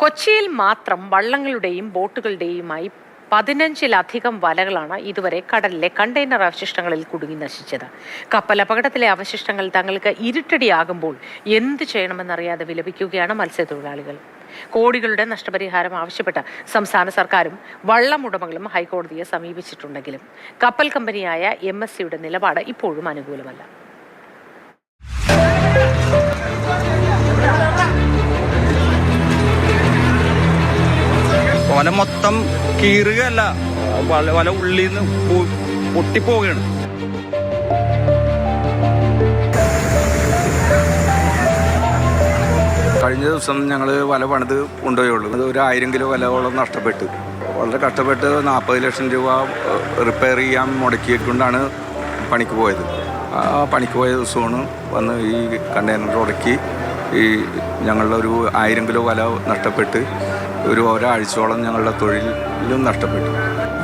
കൊച്ചിയിൽ മാത്രം വള്ളങ്ങളുടെയും ബോട്ടുകളുടെയുമായി പതിനഞ്ചിലധികം വലകളാണ് ഇതുവരെ കടലിലെ കണ്ടെയ്നർ അവശിഷ്ടങ്ങളിൽ കുടുങ്ങി നശിച്ചത്. കപ്പൽ അപകടത്തിലെ അവശിഷ്ടങ്ങൾ തങ്ങൾക്ക് ഇരുട്ടടിയാകുമ്പോൾ എന്ത് ചെയ്യണമെന്നറിയാതെ വിലപിക്കുകയാണ് മത്സ്യത്തൊഴിലാളികൾ. കോടികളുടെ നഷ്ടപരിഹാരം ആവശ്യപ്പെട്ട് സംസ്ഥാന സർക്കാരും വള്ളം ഉടമകളും ഹൈക്കോടതിയെ സമീപിച്ചിട്ടുണ്ടെങ്കിലും കപ്പൽ കമ്പനിയായ എം നിലപാട് ഇപ്പോഴും അനുകൂലമല്ല. വല മൊത്തം കീറുകയല്ല. വല വല ഉള്ളിൽ നിന്ന് പൊട്ടിപ്പോവുകയാണ്. കഴിഞ്ഞ ദിവസം ഞങ്ങൾ വല പണിത് കൊണ്ടുപോയുള്ളൂ. അത് ഒരു ആയിരം കിലോ വലയോളം നഷ്ടപ്പെട്ടു. വളരെ കഷ്ടപ്പെട്ട് നാൽപ്പത് ലക്ഷം രൂപ റിപ്പയർ ചെയ്യാൻ മുടക്കിയിട്ടുകൊണ്ടാണ് പണിക്ക് പോയത്. ആ പണിക്ക് പോയ ദിവസമാണ് വന്ന് ഈ കണ്ടെയ്നർ ഉടക്കി ഈ ഞങ്ങളുടെ ഒരു ആയിരം കിലോ വല നഷ്ടപ്പെട്ട് ഒരു ഒരാഴ്ചയോളം ഞങ്ങളുടെ തൊഴിലും നഷ്ടപ്പെട്ടു.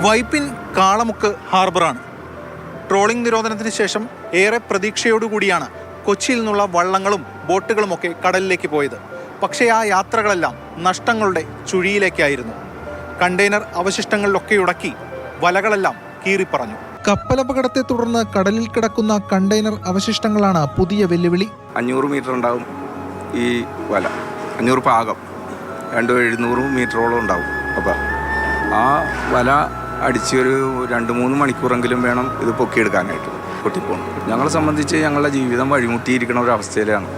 വൈപ്പിൻ കാളമുക്ക് ഹാർബറാണ്. ട്രോളിംഗ് നിരോധനത്തിന് ശേഷം ഏറെ പ്രതീക്ഷയോടുകൂടിയാണ് കൊച്ചിയിൽ നിന്നുള്ള വള്ളങ്ങളും ബോട്ടുകളും ഒക്കെ കടലിലേക്ക് പോയത്. പക്ഷേ ആ യാത്രകളെല്ലാം നഷ്ടങ്ങളുടെ ചുഴിയിലേക്കായിരുന്നു. കണ്ടെയ്നർ അവശിഷ്ടങ്ങളിലൊക്കെ ഉടക്കി വലകളെല്ലാം കീറിപ്പറഞ്ഞു. കപ്പലപകടത്തെ തുടർന്ന് കടലിൽ കിടക്കുന്ന കണ്ടെയ്നർ അവശിഷ്ടങ്ങളാണ് പുതിയ വെല്ലുവിളി. അഞ്ഞൂറ് മീറ്റർ ഉണ്ടാകും ഈ വല. അഞ്ഞൂറ് പാകം. രണ്ട് എഴുന്നൂറ് മീറ്ററോളം ഉണ്ടാവും. അപ്പം ആ വല അടിച്ച് ഒരു രണ്ട് മൂന്ന് മണിക്കൂറെങ്കിലും വേണം ഇത് പൊക്കിയെടുക്കാനായിട്ട് പൊട്ടിപ്പോണം. ഞങ്ങളെ സംബന്ധിച്ച് ഞങ്ങളുടെ ജീവിതം വഴിമുട്ടിയിരിക്കുന്ന ഒരു അവസ്ഥയിലാണ്.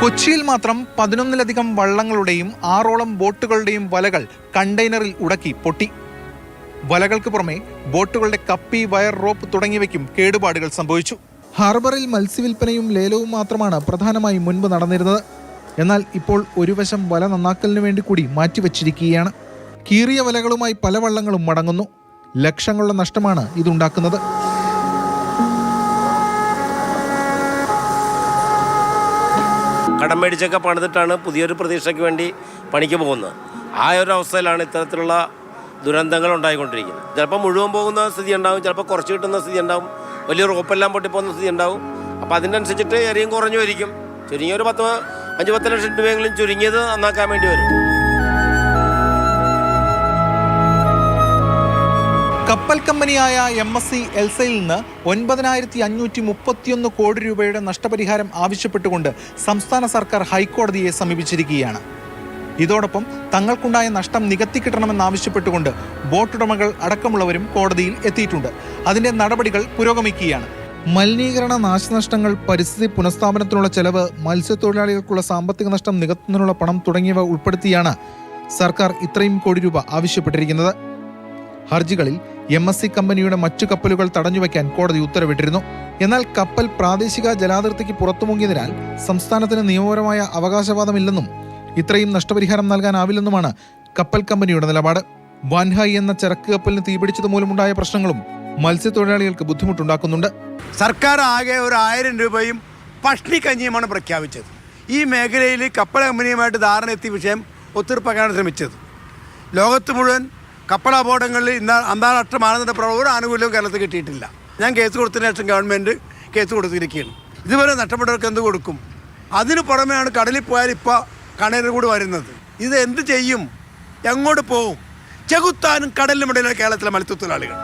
കൊച്ചിയിൽ മാത്രം പതിനൊന്നിലധികം വള്ളങ്ങളുടെയും ആറോളം ബോട്ടുകളുടെയും വലകൾ കണ്ടെയ്നറിൽ ഉടക്കി പൊട്ടി. വലകൾക്ക് പുറമെ ബോട്ടുകളുടെ കപ്പി വയർ റോപ്പ് തുടങ്ങിയവയ്ക്കും കേടുപാടുകൾ സംഭവിച്ചു. ഹാർബറിൽ മത്സ്യവില്പനയും ലേലവും മാത്രമാണ് പ്രധാനമായും മുൻപ് നടന്നിരുന്നത്. എന്നാൽ ഇപ്പോൾ ഒരു വശം വല നന്നാക്കലിനു വേണ്ടി കൂടി മാറ്റിവച്ചിരിക്കുകയാണ്. കീറിയ വലകളുമായി പല വള്ളങ്ങളും മടങ്ങുന്നു. ലക്ഷങ്ങളുടെ നഷ്ടമാണ് ഇതുണ്ടാക്കുന്നത്. കടം മേടിച്ചൊക്കെ പണിതിട്ടാണ് പുതിയൊരു പ്രതീക്ഷയ്ക്ക് വേണ്ടി പണിക്ക് പോകുന്നത്. ആ ഒരു അവസ്ഥയിലാണ് ഇത്തരത്തിലുള്ള ദുരന്തങ്ങൾ ഉണ്ടായിക്കൊണ്ടിരിക്കുന്നത്. ചിലപ്പോൾ മുഴുവൻ പോകുന്ന സ്ഥിതി ഉണ്ടാവും ചിലപ്പോൾ കുറച്ച് കിട്ടുന്ന സ്ഥിതി ഉണ്ടാവും. വലിയ റോപ്പെല്ലാം പൊട്ടിപ്പോകുന്ന സ്ഥിതി ഉണ്ടാവും. അപ്പോൾ അതിനനുസരിച്ചിട്ട് എറിയും കുറഞ്ഞു വരിക്കും ചുരുങ്ങിയ ഒരു പത്ത് അഞ്ച് പത്ത് ലക്ഷം രൂപയെങ്കിലും ചുരുങ്ങിയത് നന്നാക്കാൻ വേണ്ടി വരും. കപ്പൽ കമ്പനിയായ എം എസ് സി എൽസയിൽ നിന്ന് ഒൻപതിനായിരത്തി അഞ്ഞൂറ്റി മുപ്പത്തിയൊന്ന് കോടി രൂപയുടെ നഷ്ടപരിഹാരം ആവശ്യപ്പെട്ടുകൊണ്ട് സംസ്ഥാന സർക്കാർ ഹൈക്കോടതിയെ സമീപിച്ചിരിക്കുകയാണ്. ഇതോടൊപ്പം തങ്ങൾക്കുണ്ടായ നഷ്ടം നികത്തി കിട്ടണമെന്നാവശ്യപ്പെട്ടുകൊണ്ട് ബോട്ടുടമകൾ അടക്കമുള്ളവരും കോടതിയിൽ എത്തിയിട്ടുണ്ട്. അതിന്റെ നടപടികൾ പുരോഗമിക്കുകയാണ്. മലിനീകരണ നാശനഷ്ടങ്ങൾ പരിസ്ഥിതി പുനഃസ്ഥാപനത്തിനുള്ള ചെലവ് മത്സ്യത്തൊഴിലാളികൾക്കുള്ള സാമ്പത്തിക നഷ്ടം നികത്തുന്നതിനുള്ള പണം തുടങ്ങിയവ ഉൾപ്പെടുത്തിയാണ് സർക്കാർ ഇത്രയും കോടി രൂപ ആവശ്യപ്പെട്ടിരിക്കുന്നത്. ഹർജികളിൽ എം എസ് സി കമ്പനിയുടെ മറ്റു കപ്പലുകൾ തടഞ്ഞുവെക്കാൻ കോടതി ഉത്തരവിട്ടിരുന്നു. എന്നാൽ കപ്പൽ പ്രാദേശിക ജലാതിർത്തിക്ക് പുറത്തുമുങ്ങിയതിനാൽ സംസ്ഥാനത്തിന് നിയമപരമായ അവകാശവാദമില്ലെന്നും ഇത്രയും നഷ്ടപരിഹാരം നൽകാനാവില്ലെന്നുമാണ് കപ്പൽ കമ്പനിയുടെ നിലപാട്. വാൻഹായ് എന്ന ചരക്ക് കപ്പലിന് തീപിടിച്ചത് മൂലമുണ്ടായ പ്രശ്നങ്ങളും മത്സ്യത്തൊഴിലാളികൾക്ക് ബുദ്ധിമുട്ടുണ്ടാക്കുന്നുണ്ട്. സർക്കാർ ആകെ ഒരു ആയിരം രൂപയും പഷ്ണി കഞ്ഞിയുമാണ് പ്രഖ്യാപിച്ചത്. ഈ മേഖലയിൽ കപ്പൽ കമ്പനിയുമായിട്ട് ധാരണ എത്തിയ വിഷയം ഒത്തീർപ്പാക്കാനാണ് ശ്രമിച്ചത്. ലോകത്ത് മുഴുവൻ കപ്പൽ അപകടങ്ങളിൽ ഇന്ന് അന്താരാഷ്ട്ര മാനദണ്ഡ പ്രകാരം ഒരു ആനുകൂല്യവും കേരളത്തിൽ കിട്ടിയിട്ടില്ല. ഞാൻ കേസ് കൊടുത്തതിന് ശേഷം ഗവൺമെന്റ് കേസ് കൊടുത്തിരിക്കുകയാണ്. ഇതുവരെ നഷ്ടപ്പെട്ടവർക്ക് എന്ത് കൊടുക്കും? അതിന് പുറമെയാണ് കടലിൽ പോയാൽ ഇപ്പോൾ കണയർ കൂടി വരുന്നത്. ഇത് എന്ത് ചെയ്യും? എങ്ങോട്ട് പോവും? ചെകുത്താനും കടലിനും ഇടയിലാണ് കേരളത്തിലെ മത്സ്യത്തൊഴിലാളികൾ.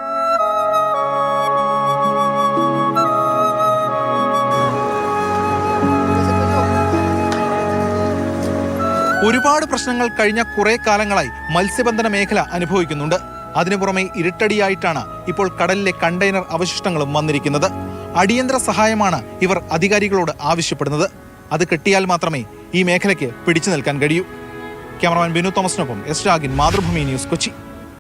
ഒരുപാട് പ്രശ്നങ്ങൾ കഴിഞ്ഞ കുറേ കാലങ്ങളായി മത്സ്യബന്ധന മേഖല അനുഭവിക്കുന്നുണ്ട്. അതിനു പുറമെ ഇരുട്ടടിയായിട്ടാണ് ഇപ്പോൾ കടലിലെ കണ്ടെയ്നർ അവശിഷ്ടങ്ങളും വന്നിരിക്കുന്നത്. അടിയന്തര സഹായമാണ് ഇവർ അധികാരികളോട് ആവശ്യപ്പെടുന്നത്. അത് കിട്ടിയാൽ മാത്രമേ ഈ മേഖലയ്ക്ക് പിടിച്ചു നിൽക്കാൻ കഴിയൂ. ക്യാമറമാൻ ബിനു തോമസിനൊപ്പം എസ് രാഗിൻ മാതൃഭൂമി ന്യൂസ് കൊച്ചി.